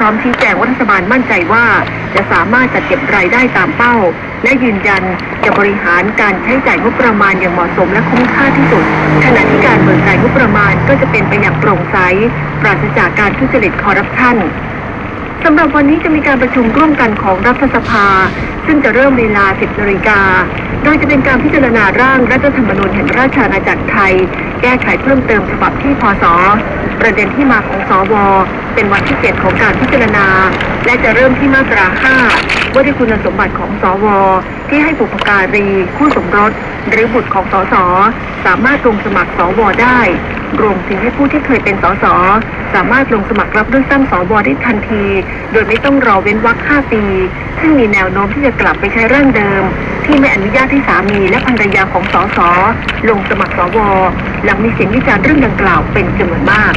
ร้อมชี้แจงว่ารัฐบาลมั่นใจว่า จะสามารถจัดเก็บรายได้ตามเป้า และยืนยันจะบริหารการใช้จ่ายงบประมาณอย่างเหมาะสมและคุ้มค่าที่สุด ขณะที่การเบิกจ่ายงบประมาณก็จะเป็นไปอย่างโปร่งใส ปราศจากการทุจริตคอร์รัปชันสำหรับวันนี้จะมีการประชุมร่วมกันของรัฐสภา ซึ่งจะเริ่มเวลา 10นาฬิกา โดยจะเป็นการพิจารณาร่างรัฐธรรมนูญแห่งราชอาณาจักรไทย แก้ไขเพิ่มเติมฉบับที่พศ ประเด็นที่มาของสว เป็นวันที่7ของการพิจารณา และจะเริ่มที่มาตราห้าว่าด้วยคุณสมบัติของสว ที่ให้บุพการี คู่สมรส หรือบุตรของสส สามารถลงสมัครสวได้ รวมถึงให้ผู้ที่เคยเป็นสสสามารถลงสมัครรับเลือกตั้งสวได้ทันที โดยไม่ต้องรอเว้นวรรค5ปี ซึ่งมีแนวโน้มที่จะกลับไปใช้ร่างเดิม ที่ไม่อนุญาตให้สามีและภรรยาของสสลงสมัครสวหลังมีเสียงวิจารณ์เรื่องดังกล่าวเป็นจำนวนมาก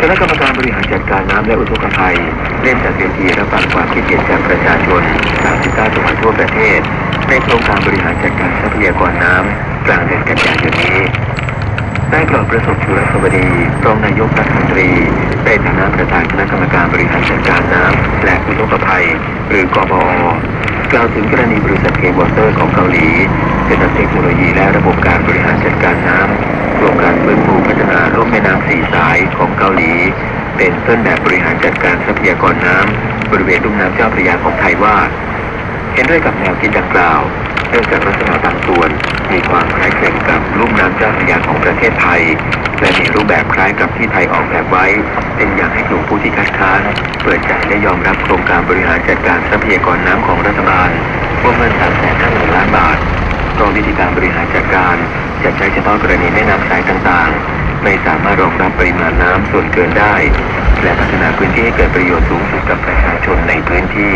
คณะกรรมการบริหารจัดการน้ำและอุทกภัยเล่นจัดเวทีรับฟังความคิดเห็นจากประชาชน39จังหวัดทั่วประเทศ ในโครงการบริหารจัดการทรัพยากรน้ำกลางเดือนกันยายนนี้ ได้กล่าวประสบสุรสวัสดีรองนายกรัฐมนตรี ในฐานะประธานคณะกรรมการบริหารจัดการน้ำและอุทกภัย หรือกบอกล่าวถึงกรณีบริษัทเควอเตอร์ของเกาหลีจะนำเทคโนโลยีและระบบการบริหารจัดการน้ำโครงการฟื้นฟูพัฒนาร่มแม่น้ำสี่สายของเกาหลี เป็นต้นแบบบริหารจัดการทรัพยากรน้ำบริเวณลุ่มน้ำเจ้าพระยาของไทยว่า เห็นด้วยกับแนวคิดดังกล่าว เนื่องจากลักษณะบางส่วน มีความคล้ายคลึงกับลุ่มน้ำเจ้าพระยาของประเทศไทย และมีรูปแบบคล้ายกับที่ไทยออกแบบไว้เป็นอย่างให้กลุ่มผู้ที่คัดค้านเปิดใจและยอมรับโครงการบริหารจัดการทรัพยากรน้ำของรัฐบาลวงเงิน3แสนห้าหมื่นล้านบาทเพราะวิธีการบริหารจัดการจะใช้เฉพาะกรณีแม่น้ำสายต่างๆ ไม่สามารถรองรับปริมาณน้ำส่วนเกินได้ และพัฒนาพื้นที่ให้เกิดประโยชน์สูงสุดกับประชาชนในพื้นที่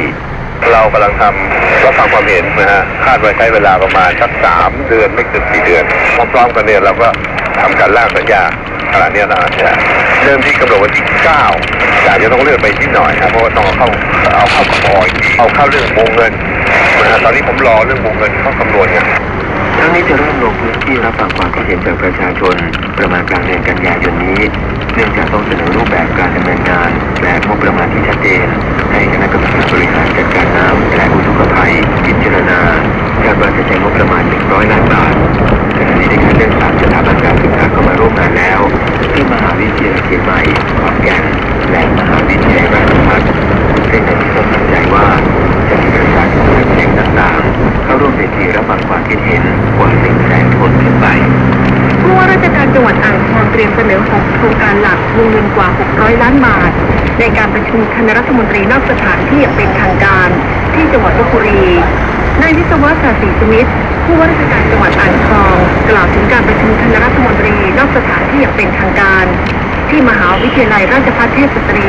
เรากำลังทำรับฟังความเห็นนะฮะคาดว่าใช้เวลาประมาณสักสามเดือนไม่เกินสี่เดือนพร้อมๆกันเนี่ยเราก็ทำการร่างสัญญาขณะนี้นะอาจจะเริ่มที่กำหนดวันที่เก้าแต่อาจจะต้องเลื่อนไปนิดหน่อยนะเพราะว่าต้องเอาเข้าเอาเข้าคอยเอาเข้าเรื่องวงเงินนะฮะตอนนี้ผมรอเรื่องวงเงินเข้าคำนวณเนี่ยทั้งนี้จะเริ่มลงพื้นที่รับฟังความคิดเห็นจากประชาชน ประมาณกลางเดือนกันยายนนี้ เนื่องจากต้องเสนอรูปแบบการดำเนินงานและงบประมาณที่ชัดเจน ดว่าจะใช้งบประมาณ 100 ล้านบาทขณะนี้ได้คัดเลือกสามสถาบันการศึกษาเข้ามาร่วมงานแล้ว ที่มหาวิทยาลัยเชียงใหม่ขอนแก่นและมหาวิทยาลัยราชภัฏซึ่งในที่สุดมั่นใจว่าจะมีประชาชนและเสียงต่างๆ เข้าร่วมเวทีรับฟังความคิดเห็นกว่า1แสนคนขึ้นไปผู้ว่าราชการจังหวัดอ่างทองเตรียมเสนอ6โครงการหลักวงเงินกว่า 600 ล้านบาท ในการประชุมคณะรัฐมนตรีนอกสถานที่อย่างเป็นทางการ ที่จังหวัดลบบุรี นายวิศวะศาสีสมิทธิ์ผู้ว่าราชการจังหวัดอ่างทอง กล่าวถึงการประชุมคณะรัฐมนตรีนอกสถานที่อย่างเป็นทางการ ที่มหาวิทยาลัยราชภัฏเทพสตรี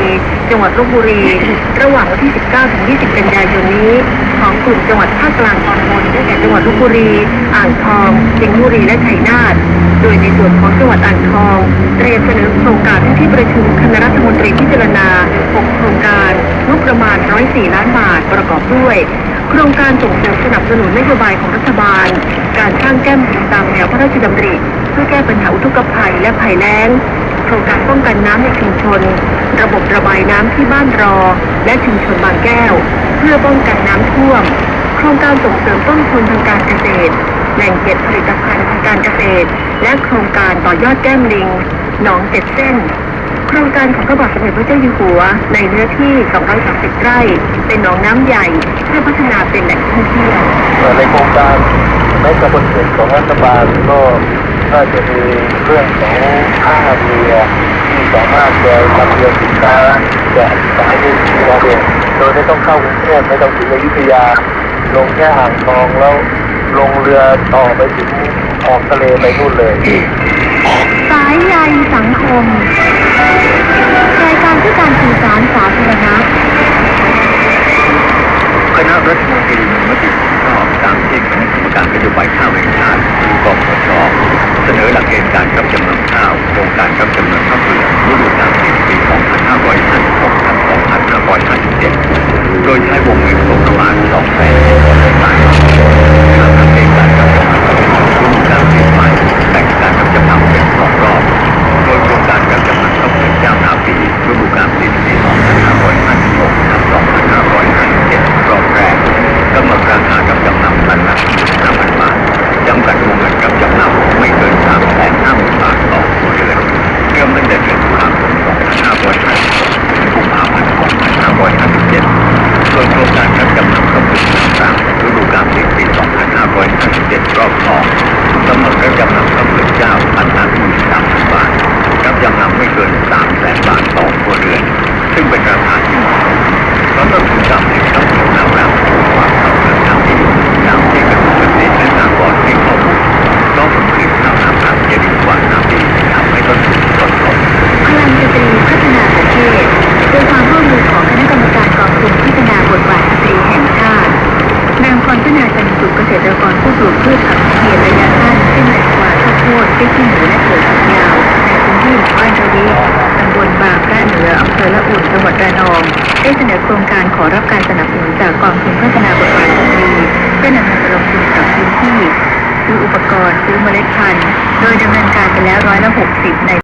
จังหวัดลบบุรี ระหว่างวันที่ 19 ถึง 20 กันยายนนี้ ของกลุ่มจังหวัดภาคกลางตอนบนได้แก่จังหวัดลบบุรี อ่างทองสิงห์บุรีและชัยนาทโดยในส่วนของจังหวัดอ่างทองเตรียมเสนอโครงการที่ประชุมคณะรัฐมนตรีพิจารณา 6 โครงการงบประมาณ 104 ล้าน ประกอบด้วย โครงการส่งเสริมสนับสนุนนโยบายของรัฐบาล การสร้างแก้มลิงตามแนวพระราชดำริ เพื่อแก้ปัญหาอุทกภัยและภัยแล้ง โครงการป้องกันน้ำในชุมชน ระบบระบายน้ำที่บ้านรอ และชุมชนบางแก้ว เพื่อป้องกันน้ำท่วม โครงการส่งเสริมต้นทุนทางการเกษตร แหล่งเก็บผลิตภัณฑ์ทางการเกษตร และโครงการต่อยอดแก้มลิงหนองเจ็ดเส้น โครงการของพระบาทสมเด็จพระเจ้าอยู่หัว ในเนื้อที่ 230 ไร่ เป็นหนองน้ำใหญ่เพื่อพัฒนาเป็นแหล่งท่องเที่ยวในโครงการในกระบวนการของรัฐบาลก็น่าจะมีเรื่องของท่าเรือที่สามารถจะนำเรือสินค้าจากสายที่เราเองโดยไม่ต้องเข้ากรุงเทพไม่ต้องถึงอยุธยา ลงแค่อ่างทองแล้วลงเรือต่อไปถึงออกทะเลไปนู่นเลย สายใยสังคม รายการเพื่อการสื่อสารสาธารณะ คณะรัฐมนตรีมีมติเห็นชอบตามที่คณะกรรมการนโยบายข้าวแห่งชาติหรือกพชเส น ระนองได้เสนอโครงการขอรับการสนับสนุนจากกองทุนพัฒนาบทบาทสตรีเพื่อนำเงิลงทุนกับพื้นที่ซื้ออุปกรณ์ซื้อเมล็ดพันธุ์ โดยดำเนินการไปแล้วร้อยละหกสิบใน